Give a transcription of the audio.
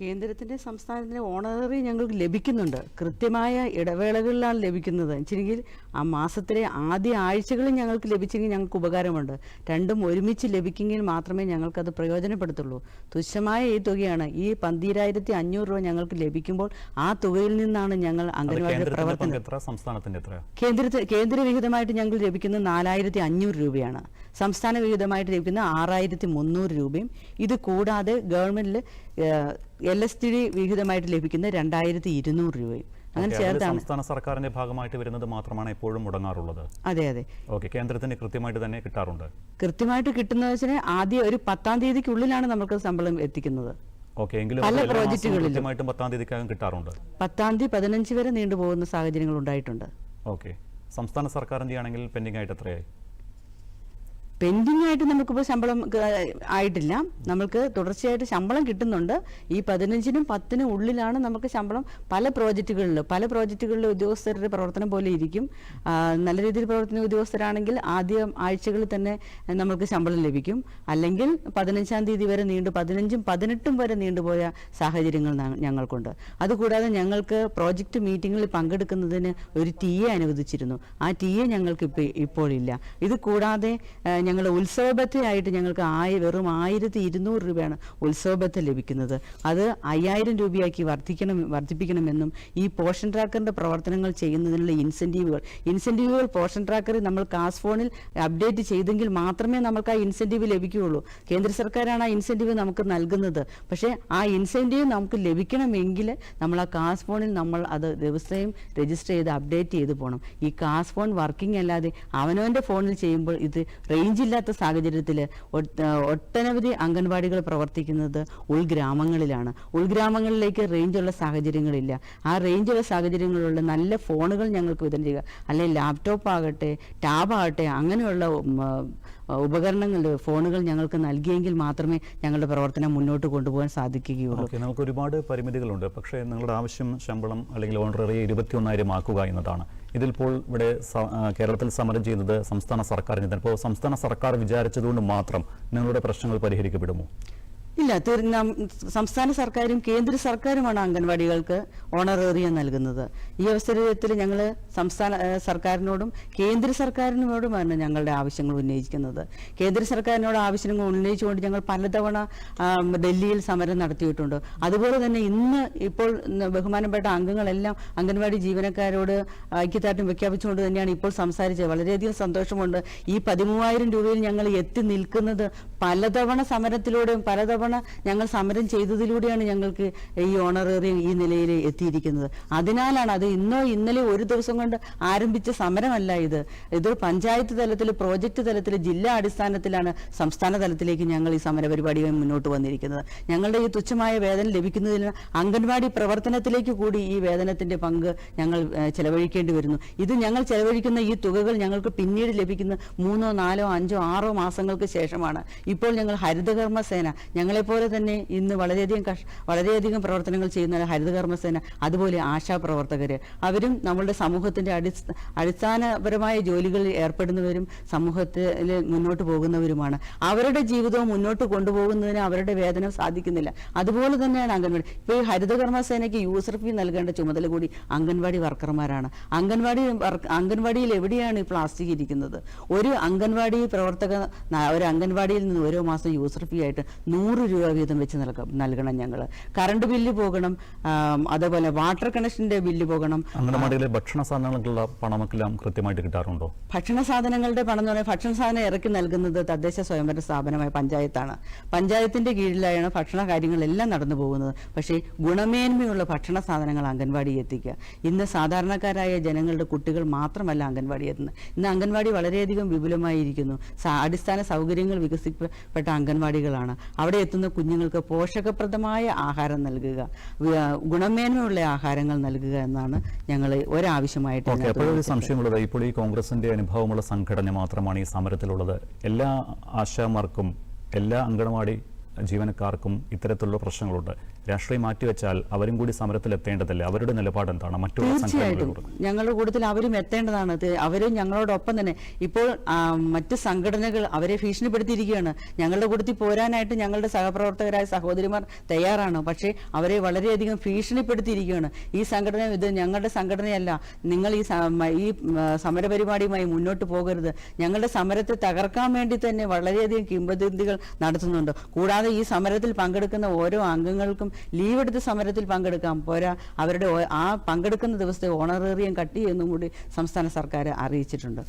കേന്ദ്രത്തിന്റെ സംസ്ഥാനത്തിന്റെ ഓണററി ഞങ്ങൾക്ക് ലഭിക്കുന്നുണ്ട്. കൃത്യമായ ഇടവേളകളിലാണ് ലഭിക്കുന്നത്. വെച്ചെങ്കിൽ ആ മാസത്തിലെ ആദ്യ ആഴ്ചകളിൽ ഞങ്ങൾക്ക് ലഭിച്ചെങ്കിൽ ഞങ്ങൾക്ക് ഉപകാരമുണ്ട്. രണ്ടും ഒരുമിച്ച് ലഭിക്കുമെങ്കിൽ മാത്രമേ ഞങ്ങൾക്കത് പ്രയോജനപ്പെടുത്തുള്ളൂ. തുച്ഛമായ ഈ തുകയാണ്. ഈ പന്തീരായിരത്തി അഞ്ഞൂറ് രൂപ ഞങ്ങൾക്ക് ലഭിക്കുമ്പോൾ ആ തുകയിൽ നിന്നാണ് ഞങ്ങൾ അംഗൻവാടി പ്രവർത്തനം പങ്ക് എത്ര? ഞങ്ങൾ ലഭിക്കുന്നത് നാലായിരത്തി അഞ്ഞൂറ് രൂപയാണ് സംസ്ഥാന വിഹിതമായിട്ട് ലഭിക്കുന്ന ആറായിരത്തി മുന്നൂറ് രൂപയും. ഇത് കൂടാതെ ഗവൺമെന്റിൽ എൽ എസ് ടി ഡി വിഹിതമായിട്ട് ലഭിക്കുന്ന രണ്ടായിരത്തി ഇരുന്നൂറ് രൂപയും. അങ്ങനെ ചേർത്താണ് സംസ്ഥാന സർക്കാരിന്റെ ഭാഗമായിട്ട് വരുന്നത് മാത്രമാണ് എപ്പോഴും മുടങ്ങാറുള്ളത്. അതെ അതെ. ഓക്കെ കേന്ദ്രത്തിന് കൃത്യമായിട്ട് തന്നെ കിട്ടാറുണ്ട്. കൃത്യമായിട്ട് കിട്ടുന്ന വെച്ചാൽ ആദ്യം ഒരു പത്താം തീയതിക്കുള്ളിലാണ് നമുക്ക് ശമ്പളം എത്തിക്കുന്നത്. പല പ്രോജക്റ്റുകളിലും. പത്താം തീയതിക്കകം കിട്ടാറുണ്ട്. പത്താം തീയതി പതിനഞ്ച് വരെ നീണ്ടുപോകുന്ന സാഹചര്യങ്ങൾ ഉണ്ടായിട്ടുണ്ട്. ഓക്കെ സംസ്ഥാന സർക്കാരിന്റെ ആണെങ്കിൽ പെൻഡിംഗ് ആയിട്ട് എത്രയായി? പെൻഡിങ് ആയിട്ട് നമുക്കിപ്പോൾ ശമ്പളം ആയിട്ടില്ല. നമുക്ക് തുടർച്ചയായിട്ട് ശമ്പളം കിട്ടുന്നുണ്ട്. ഈ പതിനഞ്ചിനും പത്തിനും ഉള്ളിലാണ് നമുക്ക് ശമ്പളം. പല പ്രോജക്റ്റുകളിൽ പല പ്രോജക്റ്റുകളിലെ ഉദ്യോഗസ്ഥരുടെ പ്രവർത്തനം പോലെ ഇരിക്കും. നല്ല രീതിയിൽ പ്രവർത്തന ഉദ്യോഗസ്ഥരാണെങ്കിൽ ആദ്യ ആഴ്ചകളിൽ തന്നെ നമുക്ക് ശമ്പളം ലഭിക്കും. അല്ലെങ്കിൽ പതിനഞ്ചാം തീയതി വരെ നീണ്ടു പതിനഞ്ചും പതിനെട്ടും വരെ നീണ്ടുപോയ സാഹചര്യങ്ങൾ ഞങ്ങൾക്കുണ്ട്. അതുകൂടാതെ ഞങ്ങൾക്ക് പ്രോജക്റ്റ് മീറ്റിങ്ങുകളിൽ പങ്കെടുക്കുന്നതിന് ഒരു ടി എ അനുവദിച്ചിരുന്നു. ആ ടി എ ഞങ്ങൾക്ക് ഇപ്പോൾ ഇപ്പോഴില്ല. ഇത് കൂടാതെ ഞങ്ങൾ ഉത്സവബത്തയായിട്ട് ഞങ്ങൾക്ക് ആയി വെറും ആയിരത്തി ഇരുന്നൂറ് രൂപയാണ് ഉത്സവബത്ത ലഭിക്കുന്നത്. അത് അയ്യായിരം രൂപയാക്കി വർദ്ധിക്കണം വർദ്ധിപ്പിക്കണമെന്നും ഈ പോഷൻ ട്രാക്കറിന്റെ പ്രവർത്തനങ്ങൾ ചെയ്യുന്നതിനുള്ള ഇൻസെന്റീവുകൾ ഇൻസെന്റീവുകൾ പോഷൻ ട്രാക്കറിൽ നമ്മൾ കാസ് ഫോണിൽ അപ്ഡേറ്റ് ചെയ്തെങ്കിൽ മാത്രമേ നമുക്ക് ആ ഇൻസെന്റീവ് ലഭിക്കുകയുള്ളൂ. കേന്ദ്ര സർക്കാരാണ് ആ ഇൻസെന്റീവ് നമുക്ക് നൽകുന്നത്. പക്ഷേ ആ ഇൻസെന്റീവ് നമുക്ക് ലഭിക്കണമെങ്കിൽ നമ്മൾ ആ കാസ് ഫോണിൽ നമ്മൾ അത് ദിവസവും രജിസ്റ്റർ ചെയ്ത് അപ്ഡേറ്റ് ചെയ്ത് പോകണം. ഈ കാസ് ഫോൺ വർക്കിംഗ് അല്ലാതെ അവനവന്റെ ഫോണിൽ ചെയ്യുമ്പോൾ ഇത് റേഞ്ച് ഇല്ലാത്ത സാഹചര്യത്തിൽ ഒട്ടനവധി അംഗൻവാടികൾ പ്രവർത്തിക്കുന്നത് ഉൾഗ്രാമങ്ങളിലാണ്. ഉൾഗ്രാമങ്ങളിലേക്ക് റേഞ്ചുള്ള സാഹചര്യങ്ങളില്ല. ആ റേഞ്ചുള്ള സാഹചര്യങ്ങളിലുള്ള നല്ല ഫോണുകൾ ഞങ്ങൾക്ക് വിതരണം ചെയ്യുക. അല്ലെങ്കിൽ ലാപ്ടോപ്പ് ആകട്ടെ ടാബ് ആകട്ടെ അങ്ങനെയുള്ള ഉപകരണങ്ങൾ ഫോണുകൾ ഞങ്ങൾക്ക് നൽകിയെങ്കിൽ മാത്രമേ ഞങ്ങളുടെ പ്രവർത്തനം മുന്നോട്ട് കൊണ്ടുപോകാൻ സാധിക്കുകയുള്ളൂ. നമുക്ക് ഒരുപാട് പരിമിതികളുണ്ട്. പക്ഷേ നിങ്ങളുടെ ആവശ്യം ശമ്പളം അല്ലെങ്കിൽ ഓണററി ഇരുപത്തിയൊന്നായിരം ആക്കുക എന്നതാണ്. ഇതിലിപ്പോൾ ഇവിടെ കേരളത്തിൽ സമരം ചെയ്യുന്നത് സംസ്ഥാന സർക്കാരിന് ഇപ്പോൾ സംസ്ഥാന സർക്കാർ വിചാരിച്ചതുകൊണ്ട് മാത്രം നിങ്ങളുടെ പ്രശ്നങ്ങൾ പരിഹരിക്കപ്പെടുമോ? ഇല്ല സംസ്ഥാന സർക്കാരും കേന്ദ്ര സർക്കാരുമാണ് അംഗൻവാടികൾക്ക് ഓണറേറിയം നൽകുന്നത്. ഈ അവസരത്തിൽ ഞങ്ങൾ സംസ്ഥാന സർക്കാരിനോടും കേന്ദ്ര സർക്കാരിനോടുമാണ് ഞങ്ങളുടെ ആവശ്യങ്ങൾ ഉന്നയിക്കുന്നത്. കേന്ദ്ര സർക്കാരിനോട് ആവശ്യങ്ങൾ ഉന്നയിച്ചുകൊണ്ട് ഞങ്ങൾ പലതവണ ഡൽഹിയിൽ സമരം നടത്തിയിട്ടുണ്ട്. അതുപോലെ തന്നെ ഇന്ന് ഇപ്പോൾ ബഹുമാനപ്പെട്ട അംഗങ്ങളെല്ലാം അംഗൻവാടി ജീവനക്കാരോട് ഐക്യദാർഢ്യം പ്രഖ്യാപിച്ചുകൊണ്ട് തന്നെയാണ് ഇപ്പോൾ സംസാരിച്ചത്. വളരെയധികം സന്തോഷമുണ്ട്. ഈ പതിമൂവായിരം രൂപയിൽ ഞങ്ങൾ എത്തി നിൽക്കുന്നത് പലതവണ സമരത്തിലൂടെയും പലതവണ ഞങ്ങൾ സമരം ചെയ്തതിലൂടെയാണ് ഞങ്ങൾക്ക് ഈ ഓണറേറിയം ഈ നിലയിൽ എത്തിയിരിക്കുന്നത്. അതിനാലാണ് അത് ഇന്നോ ഇന്നലെ ഒരു ദിവസം കൊണ്ട് ആരംഭിച്ച സമരമല്ല ഇത്. ഇത് പഞ്ചായത്ത് തലത്തിൽ പ്രോജക്റ്റ് തലത്തിൽ ജില്ലാ അടിസ്ഥാനത്തിലാണ് സംസ്ഥാന തലത്തിലേക്ക് ഞങ്ങൾ ഈ സമര മുന്നോട്ട് വന്നിരിക്കുന്നത്. ഞങ്ങളുടെ ഈ തുച്ഛമായ വേതനം ലഭിക്കുന്നതിന് അംഗൻവാടി പ്രവർത്തനത്തിലേക്ക് കൂടി ഈ വേതനത്തിന്റെ പങ്ക് ഞങ്ങൾ ചെലവഴിക്കേണ്ടി വരുന്നു. ഇത് ഞങ്ങൾ ചെലവഴിക്കുന്ന ഈ തുകകൾ ഞങ്ങൾക്ക് പിന്നീട് ലഭിക്കുന്ന മൂന്നോ നാലോ അഞ്ചോ ആറോ മാസങ്ങൾക്ക് ശേഷമാണ്. ഇപ്പോൾ ഞങ്ങൾ ഹരിതകർമ്മ സേന ഞങ്ങളെപ്പോലെ തന്നെ ഇന്ന് വളരെയധികം കഷ് വളരെയധികം പ്രവർത്തനങ്ങൾ ചെയ്യുന്ന ഹരിതകർമ്മസേന അതുപോലെ ആശാ പ്രവർത്തകർ അവരും നമ്മളുടെ സമൂഹത്തിന്റെ അടിസ്ഥാന അടിസ്ഥാനപരമായ ജോലികളിൽ ഏർപ്പെടുന്നവരും സമൂഹത്തിൽ മുന്നോട്ട് പോകുന്നവരുമാണ്. അവരുടെ ജീവിതവും മുന്നോട്ട് കൊണ്ടുപോകുന്നതിന് അവരുടെ വേതനം സാധിക്കുന്നില്ല. അതുപോലെ തന്നെയാണ് അംഗൻവാടി. ഇപ്പോൾ ഈ ഹരിതകർമ്മസേനയ്ക്ക് യൂസർ ഫീ നൽകേണ്ട ചുമതല കൂടി അംഗൻവാടി വർക്കർമാരാണ്. അംഗൻവാടി അംഗൻവാടിയിൽ എവിടെയാണ് ഈ പ്ലാസ്റ്റിക് ഇരിക്കുന്നത്? ഒരു അംഗൻവാടി പ്രവർത്തക ഒരു അംഗൻവാടിയിൽ നിന്ന് ഓരോ മാസം യൂസർ ഫീ ആയിട്ട് നൂറ് രൂപ വീതം വെച്ച് നൽക- നൽകണം ഞങ്ങൾ കറണ്ട് ബില്ല് പോകണം അതേപോലെ വാട്ടർ കണക്ഷന്റെ ബില്ല് പോകണം. അംഗനവാടിയിലെ ഭക്ഷണ സാധനങ്ങൾക്കുള്ള പണമെല്ലാം കൃത്യമായിട്ട് കിട്ടാറുണ്ടോ? ഭക്ഷണ സാധനങ്ങളുടെ പണം എന്ന് പറയുന്നത് ഭക്ഷണ സാധനം ഇറക്കി നൽകുന്നത് തദ്ദേശ സ്വയംഭരണ സ്ഥാപനമായ പഞ്ചായത്താണ്. പഞ്ചായത്തിന്റെ കീഴിലായാണ് ഭക്ഷണ കാര്യങ്ങളെല്ലാം നടന്നു പോകുന്നത്. പക്ഷേ ഗുണമേന്മയുള്ള ഭക്ഷണ സാധനങ്ങൾ അംഗൻവാടി എത്തിക്കുക. ഇന്ന് സാധാരണക്കാരായ ജനങ്ങളുടെ കുട്ടികൾ മാത്രമല്ല അംഗൻവാടി എത്തുന്നത്. ഇന്ന് അംഗൻവാടി വളരെയധികം വിപുലമായിരിക്കുന്നു. അടിസ്ഥാന സൗകര്യങ്ങൾ വികസിക്കപ്പെട്ട അംഗൻവാടികളാണ്. അവിടെ എത്തുന്ന കുഞ്ഞുങ്ങൾക്ക് പോഷകപ്രദമായ ആഹാരം നൽകുക ഗുണമേന്മയുള്ള ആഹാരങ്ങൾ നൽകുക എന്നാണ് ഞങ്ങൾ ഒരാവശ്യമായിട്ട്. സംശയമുള്ളത്. ഇപ്പോൾ ഈ കോൺഗ്രസിന്റെ അനുഭവമുള്ള സംഘടന മാത്രമാണ് ഈ സമരത്തിലുള്ളത്. എല്ലാ ആശാമാർക്കും എല്ലാ അങ്കണവാടി ജീവനക്കാർക്കും ഇത്തരത്തിലുള്ള പ്രശ്നങ്ങളുണ്ട്. രാഷ്ട്രീയം മാറ്റിവെച്ചാൽ അവരും കൂടി സമരത്തിൽ എത്തേണ്ടതല്ലേ അവരുടെ നിലപാട് എന്താണ് മറ്റുള്ള തീർച്ചയായിട്ടും. ഞങ്ങളുടെ കൂട്ടത്തിൽ അവരും എത്തേണ്ടതാണ്. അവരും ഞങ്ങളോടൊപ്പം തന്നെ. ഇപ്പോൾ മറ്റ് സംഘടനകൾ അവരെ ഭീഷണിപ്പെടുത്തിയിരിക്കുകയാണ്. ഞങ്ങളുടെ കൂട്ടത്തിൽ പോരാനായിട്ട് ഞങ്ങളുടെ സഹപ്രവർത്തകരായ സഹോദരിമാർ തയ്യാറാണ്. പക്ഷേ അവരെ വളരെയധികം ഭീഷണിപ്പെടുത്തിയിരിക്കുകയാണ്. ഈ സംഘടന ഇത് ഞങ്ങളുടെ സംഘടനയല്ല. നിങ്ങൾ ഈ ഈ സമരപരിപാടിയുമായി മുന്നോട്ട് പോകരുത്. ഞങ്ങളുടെ സമരത്തെ തകർക്കാൻ വേണ്ടി തന്നെ വളരെയധികം കിംവദന്തികൾ നടത്തുന്നുണ്ട്. കൂടാതെ ഈ സമരത്തിൽ പങ്കെടുക്കുന്ന ഓരോ അംഗങ്ങൾക്കും ലീവ് എടുത്ത് സമരത്തിൽ പങ്കെടുക്കാം പോരാ. അവരുടെ ആ പങ്കെടുക്കുന്ന ദിവസത്തെ ഓണറേറിയം കട്ടി എന്നും കൂടി സംസ്ഥാന സർക്കാർ അറിയിച്ചിട്ടുണ്ട്.